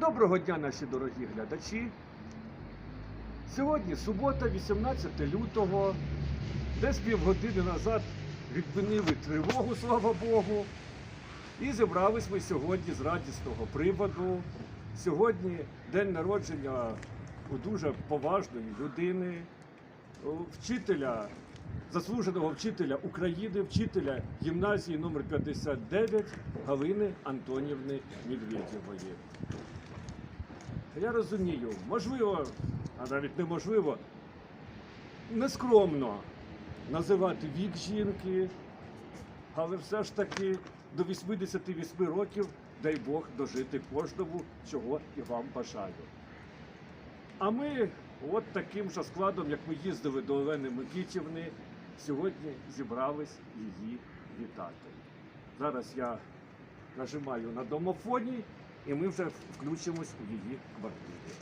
Доброго дня, наші дорогі глядачі. Сьогодні субота, 18 лютого. Десь півгодини назад відмінили тривогу, слава Богу. І зібрались ми сьогодні з радісного приводу. Сьогодні день народження у дуже поважної людини, вчителя, заслуженого вчителя України, вчителя гімназії номер 59 Галини Антонівни Медведєвої. Я розумію, можливо, а навіть неможливо, нескромно називати вік жінки, але все ж таки до 88 років дай Бог дожити кожному, чого і вам бажаю. А ми от таким же складом, як ми їздили до Олени Микітівни, сьогодні зібрались її вітати. Зараз я нажимаю на домофоні, і ми вже включимось у її квартирі.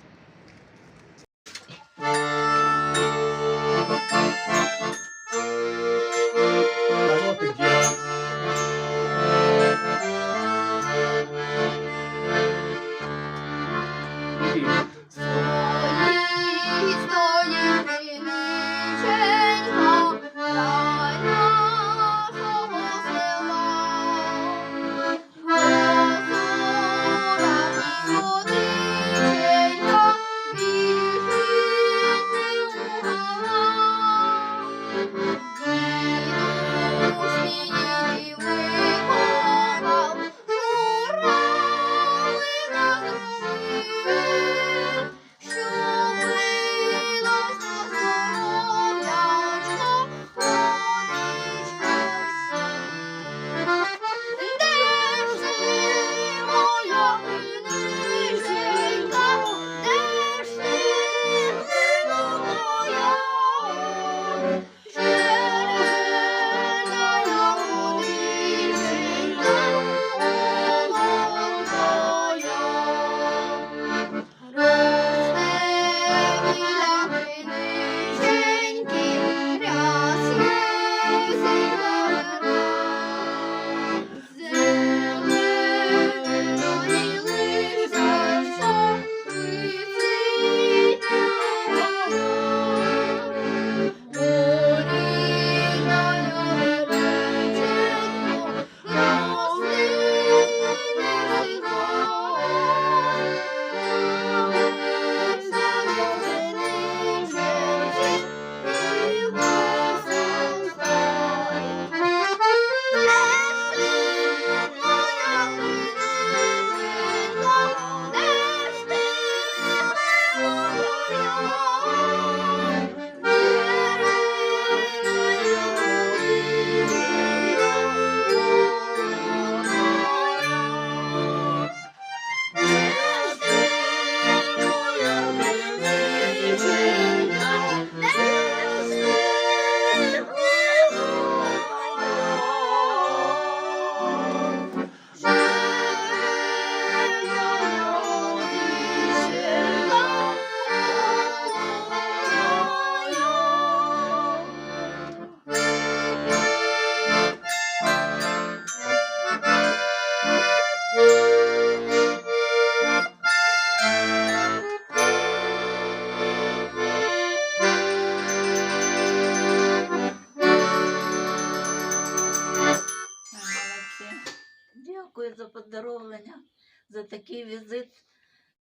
Такий візит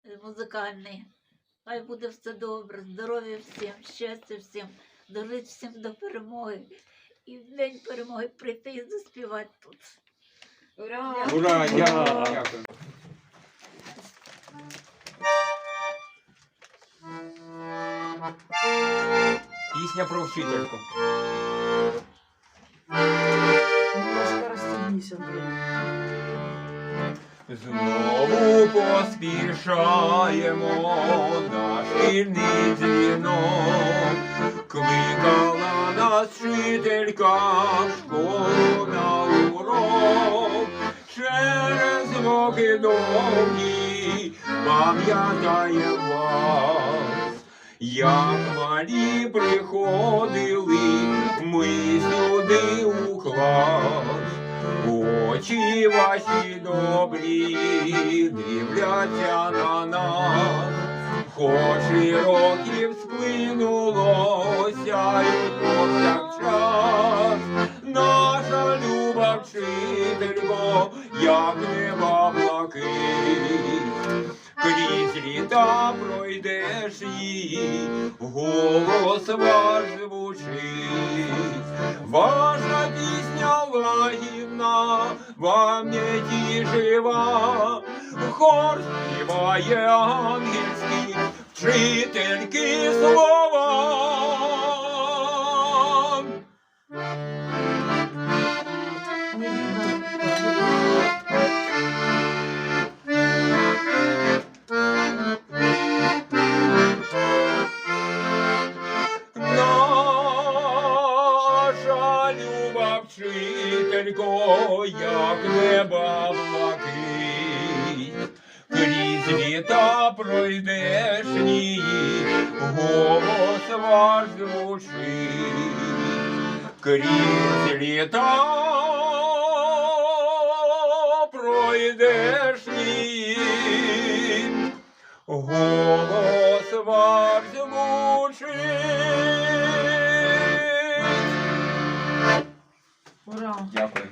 е, музикальний. Хай буде все добре, здоров'я всім, щастя всім, дожити всім до перемоги. І в день перемоги прийти і заспівати тут. Ура! Ура, дякую. Пісня про вчительку. Немножко Андрей. Знову поспішаємо на шкільний дзвінок. Кликала нас вчителька школу на урок. Через роки довгі пам'ятає вас. Як малі приходили ми сюди у клас, очі ваші добрі дивляться на нас. Хоч і років сплинуло, сяють повсякчас. Наша люба вчителько, як неба блакить. Крізь літа пройдеш її, голос ваш звучить. Ваша пісня лагідна, в пам'яті жива, хор співає ангельський, вчительки слова. Вчителько, як неба блакить, крізь літа пройдешні, голос ваш звучить, крізь літа пройдешні, голос ваш звучить. Дякую.